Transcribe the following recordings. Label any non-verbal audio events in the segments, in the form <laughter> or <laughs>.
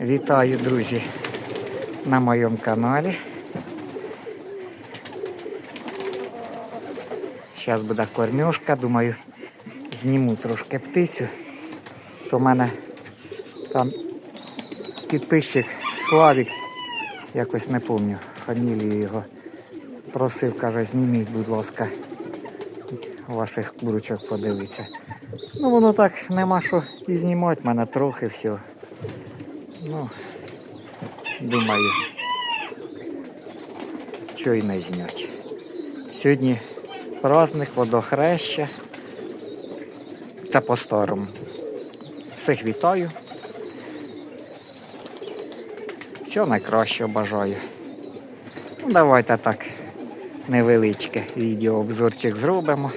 Вітаю, друзі, на моєму каналі. Зараз буде кормежка, думаю, зніму трошки птицю. То в мене там підписчик Славік, якось не пам'ятаю фамілію його. Просив, каже, зніміть, будь ласка, ваших курочок подивитися. Ну воно так нема що і знімати, мене трохи всього. Ну, думаю, що й не зняти. Сьогодні праздник водохреща. Це по-старому. Всіх вітаю. Всього найкращого бажаю. Ну, давайте так невеличке відеообзорчик зробимо.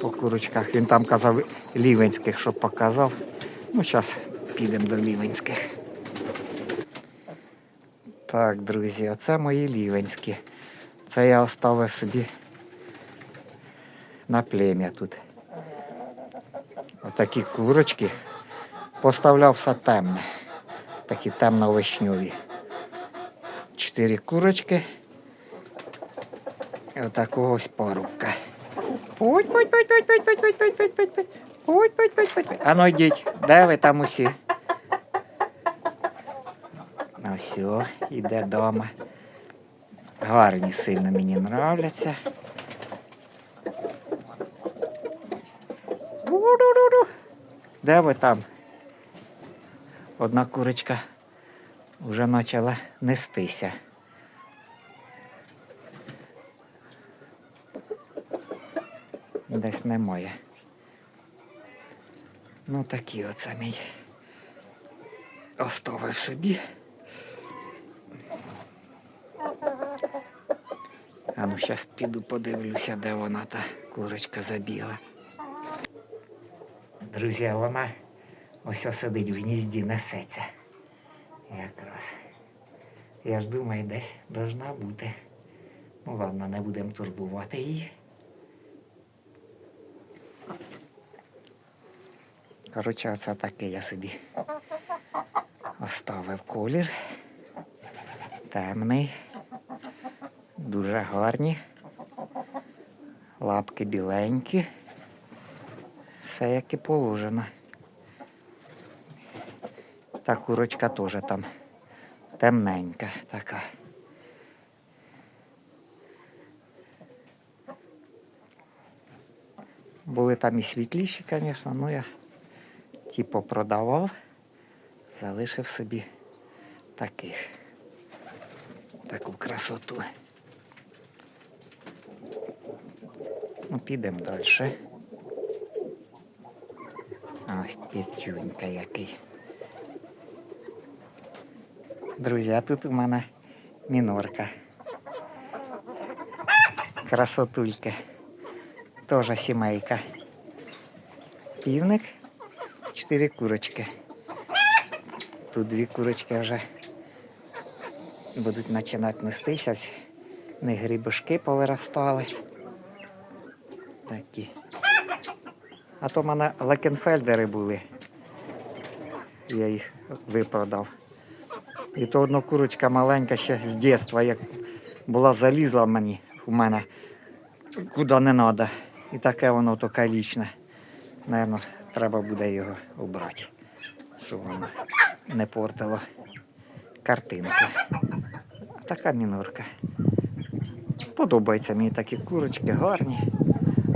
По курочках. Він там казав лівенських, щоб показав. Ну, зараз підемо до лівенських. Так, друзі, оце мої лівенські. Це я оставив собі на плем'я тут. Отакі курочки. Поставляв все темне. Такі темно-вишньові. Чотири курочки. І отакого ось парубка. Ой, ой, ой, ой, ой, ой, ой, ой, ой, ой, ой. Ой, ой, ой, ой, ой. А ну йдіть, де ви там усі? Ну все, іде дома. Гарні сильно мені нравляться. Де ви там? Одна курочка вже почала нестися. Десь немає. Ну такі оце мій. Оставив собі. А ну зараз піду подивлюся, де вона та курочка забігла. Друзі, вона ось сидить в гнізді, несеться. Якраз. Я ж думаю, десь должна бути. Ну ладно, не будемо турбувати її. Коротше, оце такий я собі оставив колір. Темний. Дуже гарні. Лапки біленькі. Все як і положено. Та курочка теж там темненька така. Були там і світліші, звісно, ну я типу продавав, залишив собі таких. Таку красоту. Ну, підемо далі. Ось пітюнька який. Друзі, а тут у мене мінорка. Красотулька. Тоже сімейка. Півник, чотири курочки. Тут дві курочки вже будуть починати нестися. Не грибушки повиростали. Такі. А то в мене лекенфельдери були. Я їх випродав. І то одна курочка маленька ще з дитинства, як була залізла мені у мене куди не треба. І таке воно то калічне. Наверно, треба буде його обрати, щоб воно не портило картинку. Така мінорка. Подобаються мені такі курочки, гарні.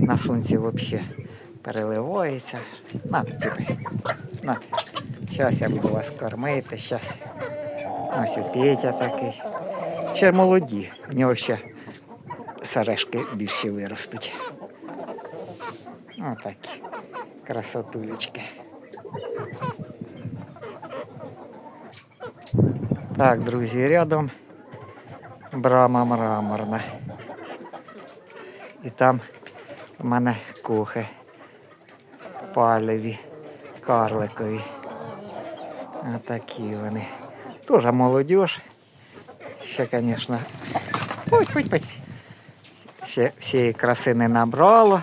На сонці взагалі переливається. На, ціпи. На. Зараз я буду вас кормити. Зараз. Ось і Петя такий. Ще молоді. В нього ще сережки більше виростуть. Отакі красотулечки. Так, друзі, рядом брама мраморна. І там у мене кухи палеві, карликові. Отакі вони. Тоже молодіж. Ще, звісно. Ой, ой, ой. Ще всієї краси не набрало.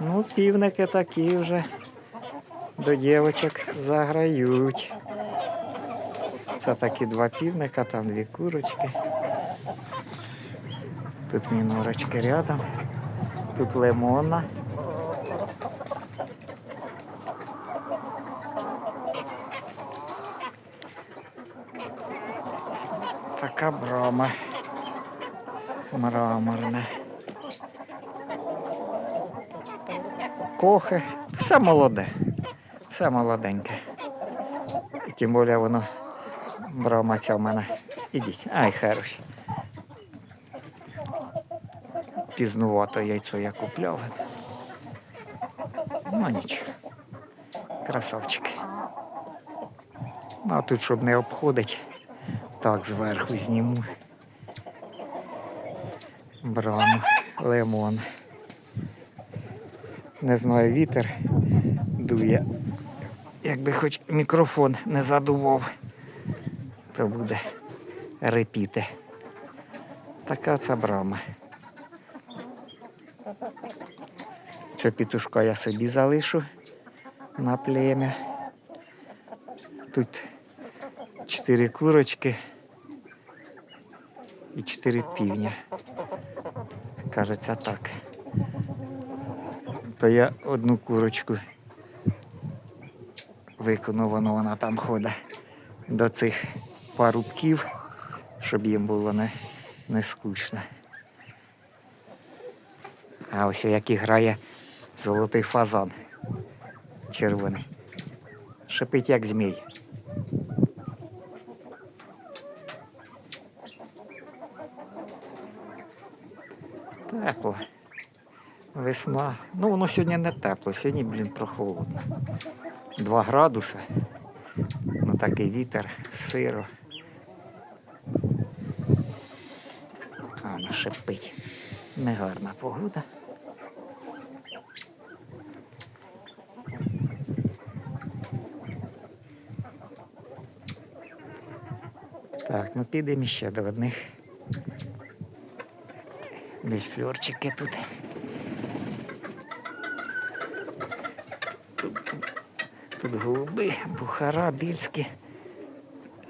Ну, півники такі вже до дівочок заграють. Це такі два півника, там дві курочки. Тут мінорочки рядом. Тут лимонна. Така брама. Мраморна. Кохи. Все молоде. Все молоденьке. Тим більше воно брама ця в мене. Ідіть. Ай, хороші. Пізнувато яйцо я купляв. Ну нічого. Красавчики. Ну, а тут, щоб не обходить, так зверху зніму. Браму, лимон. Не знаю, вітер дує. Якби хоч мікрофон не задував, то буде репіти. Така це брама. Цього пітушка я собі залишу на плем'я. Тут чотири курочки і чотири півня. Кажеться так. То я одну курочку виконав, воно вона там ходить до цих парубків, щоб їм було не, не скучно. А ось як і грає золотий фазан червоний. Шипить як змій. Тепло. Весна. Ну воно сьогодні не тепло, сьогодні, блін, прохолодно. Два градуси. Ну такий вітер, сиро. А, шипить. Негарна погода. Так, ну підемо ще до одних. Десь фльорчики тут. Тут, тут голуби, бухара, більські.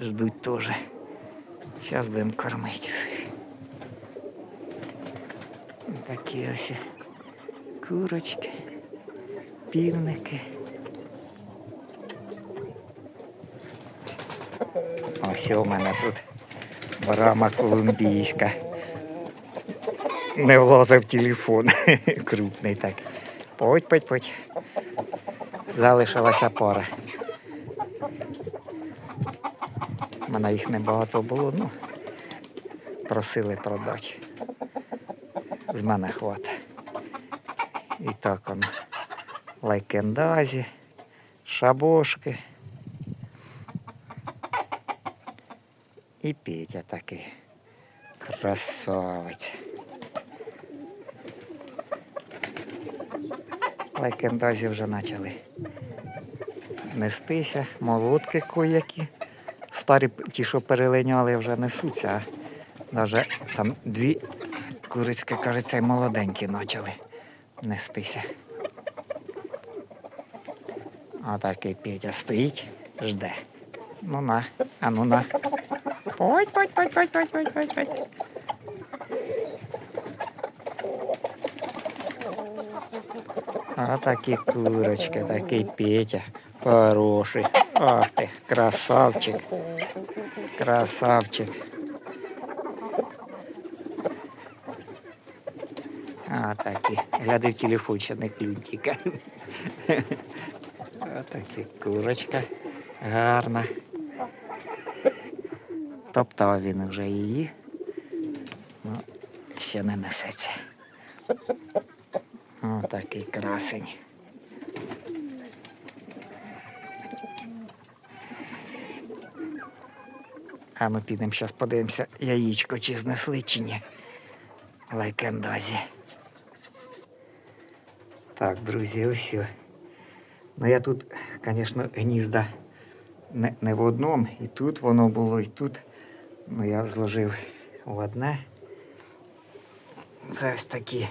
Ждуть теж. Зараз будемо кормити. Такі ось курочки, півники. Ось у мене тут брама колумбійська. Не влазив телефон. <laughs> Крупний так. Подь, подь, подь. Залишилася пара. У мене їх небагато було, ну просили продати. З мене хватить. І так воно. Лайкендазі, шабошки. І Петя такий. Красавець. Лайкендазі вже почали нестися, молотки коякі. Старі ті, що перелиняли, вже несуться, а навіть там дві курицьки, кажеться, й молоденькі почали нестися. А такий Петя стоїть, жде. Ну на, а ну на. Подь, подь, подь, подь, подь, подь, подь, подь. А такі курочки, такий Петя. Хороший. Ах ти, красавчик. Красавчик. А такі. Гляди в телефон, ще не клюнтіка. <laughs> А такі курочка. Гарна. Топтав він вже її. Ну, ще не несеться. О, такий красень. А ми підемо зараз подивимося яєчко, чи знесли, чи ні. Лайкендазі. Так, друзі, ось. Ну я тут, звісно, гнізда не, не в одному. І тут воно було, і тут. Ну я зложив в одне. Це ось такі.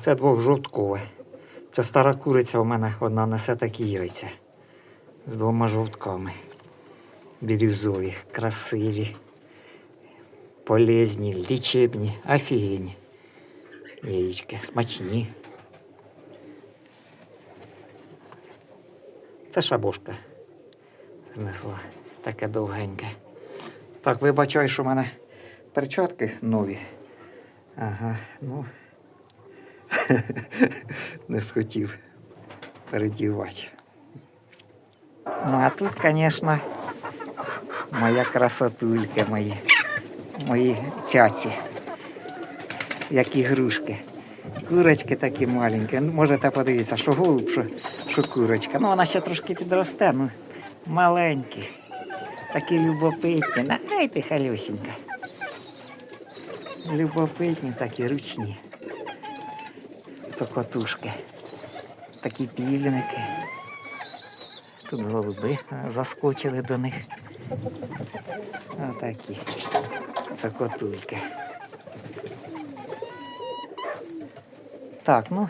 Це двохжовткове. Це стара куриця у мене одна несе такі яйця. з двома жовтками. Бірюзові, красиві, полезні, лічебні, офігенні. Яєчки, смачні. Це шабушка знесла. Таке довгеньке. Так, вибачай, що в мене перчатки нові. Ага, ну. <laughs> Не схотів передівати. Ну, а тут, звісно, моя красотулька мої. Мої цяці. Як ігрушки. Курочки такі маленькі. Ну, можете подивитися, що голуб, що, що курочка. Ну, вона ще трошки підросте, ну маленькі. Такі любопитні. На, ай ти халюсінька. Любопитні такі ручні. Цокотушки. Такі півники. Тут голуби заскочили до них. Отакі. Цокотульки. Так, ну,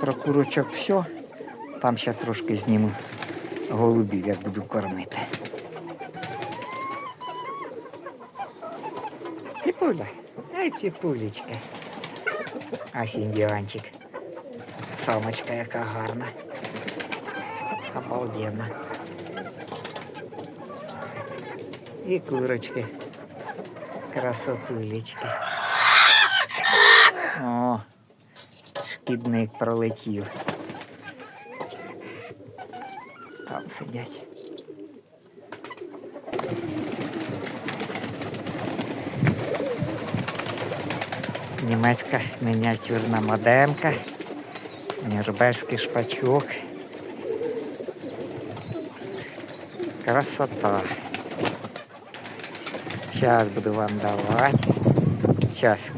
про курочок все. Там ще трошки зніму голубів, як буду кормити. Ціпуля. Ай, ціпулечка. А сіндіанчик. Самочка яка гарна. Обалденна. І курочки. Красотулечки. О, шкідник пролетів. Там сидять. Німецька мініатюрна модемка. Нюрнберзький шпачок. Красота. Сейчас буду вам давать. Сейчас.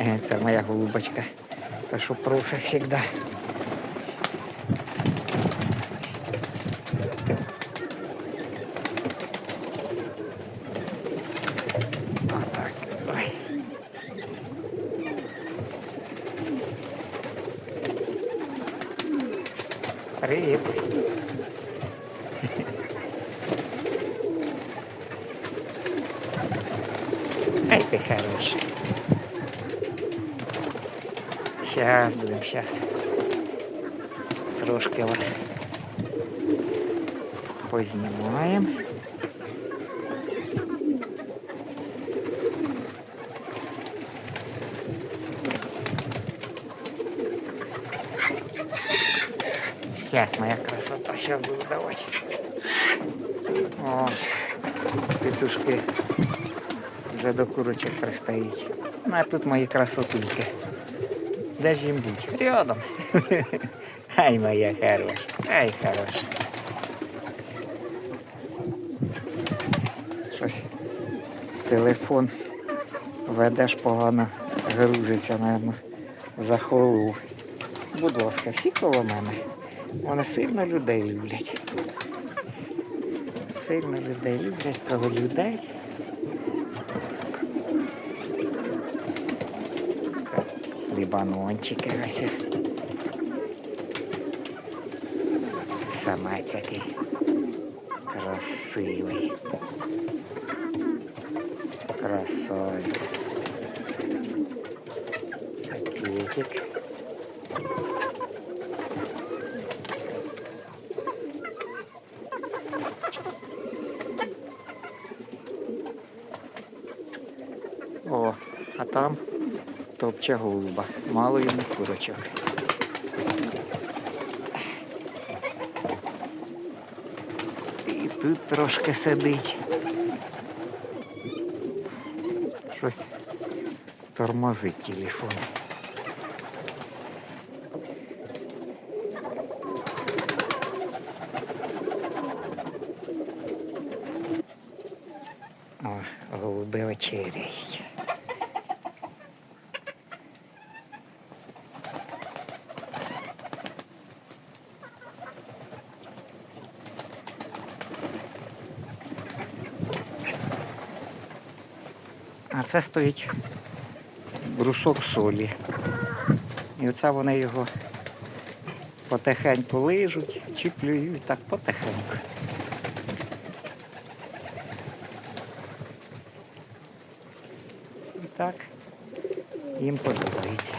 Е, Це моя голубочка. Що просить завжди. Отак. Ой. Привіт. Ай ты хороший. Сейчас будем, сейчас. Трошки вас познімаємо. Сейчас моя красота, сейчас буду давать. О, петушки вже до курочок пристають. Ну а тут мої красотульки. Де ж їм бути? Рядом. <laughs> Ай, моя хороша. Ай, хороша. Телефон ведеш погано грузиться, мабуть, захолов. Будь ласка, всі коло мене. Вони сильно людей люблять. Сильно людей люблять, кого людей. Лібанончики ось. Самець який красивий. Красавець. Пакетик. О, а там топче голуба. Мало йому курочок. І тут трошки сидить. Щось тормозить телефон. О, голуби вечеряють. Це стоїть брусок солі. І оце вони його Потихеньку лижуть, чи клюють, так потихеньку. І так їм подобається.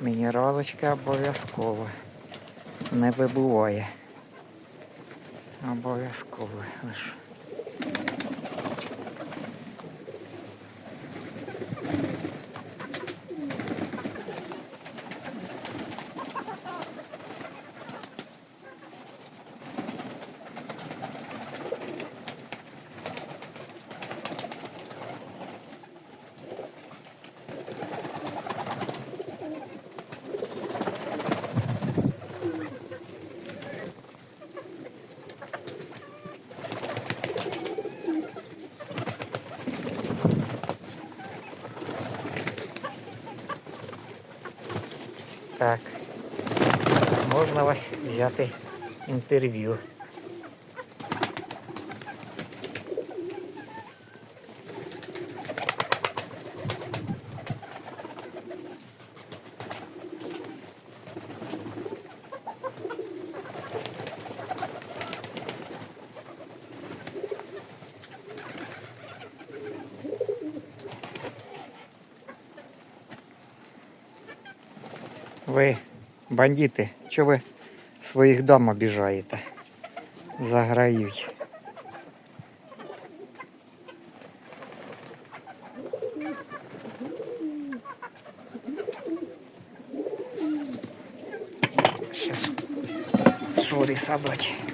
Мінералочка обов'язково. Не вибуває. Обов'язково. лиш. Можна вас взяти інтерв'ю. Ви, бандити, що ви своїх дам обіжаєте? Заграють. Шури садать.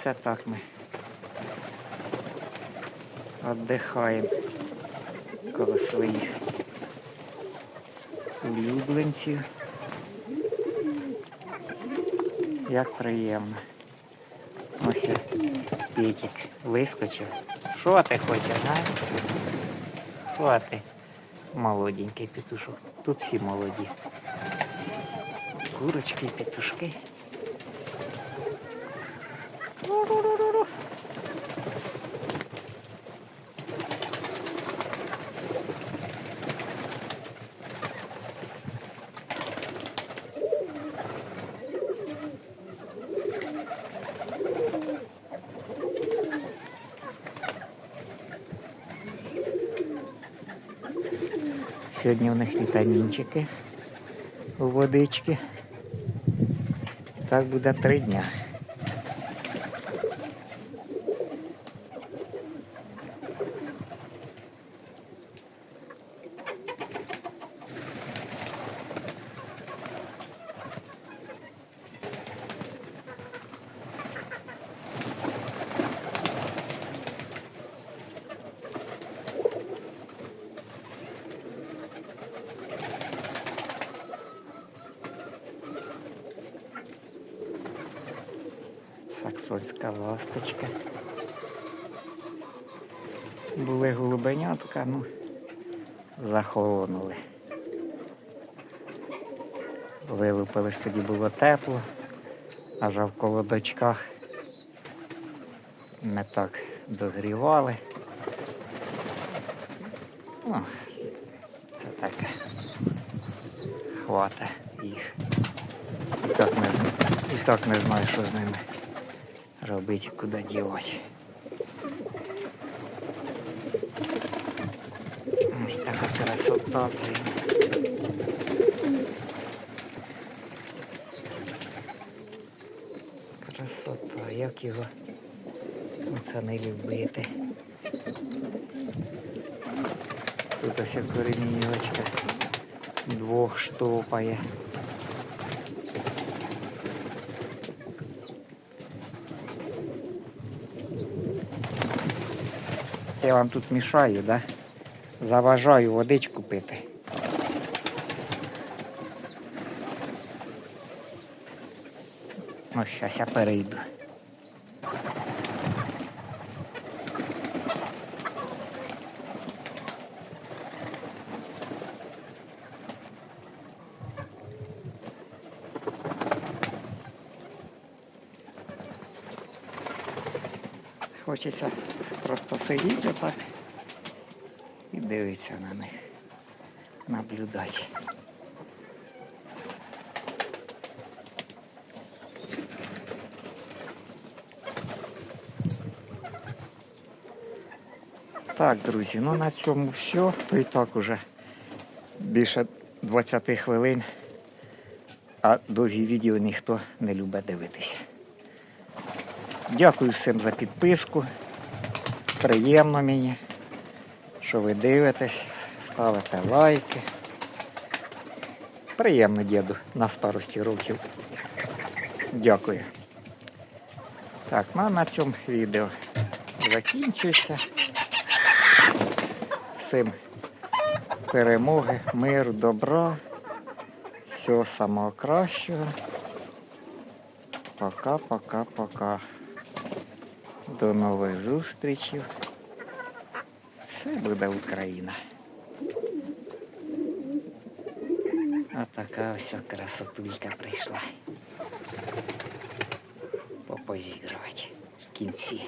Оце так ми віддихаємо коло своїх улюбленців. Як приємно. Ось і Петик вискочив. Що ти хочеш, а? Що ти? Молоденький петушок. Тут всі молоді. Курочки, петушки. Сьогодні у них вітамінчики у водички. Так буде три дня. Саксонська ласточка. Були голубенятка, ну, захолонули. Вилупились тоді було тепло, аж в колодочках не так догрівали. Ну, це таке. Хвата їх. І так не, і так не знаю, що з ними робити, куди дівати. Ось така красота. блін. Красота, як його оце не любити. Тут ось коренівочка двох штопає. я вам тут мішаю, да? заважаю водичку пити. Ну, зараз я перейду. Хочеться просто сидіти так і дивитися на них, наблюдати. Так, друзі, ну на цьому все. То і так уже більше 20 хвилин, а довгі відео ніхто не любить дивитися. Дякую всім за підписку. Приємно мені, що ви дивитесь, ставите лайки. Приємно, діду, на старості років. Дякую. Так, ну на цьому відео закінчується. Всім перемоги, миру, добра. Всього самого кращого. Пока, пока, пока. До нових зустрічей. Все буде Україна. А така ось красотулька прийшла. Попозірувати в кінці.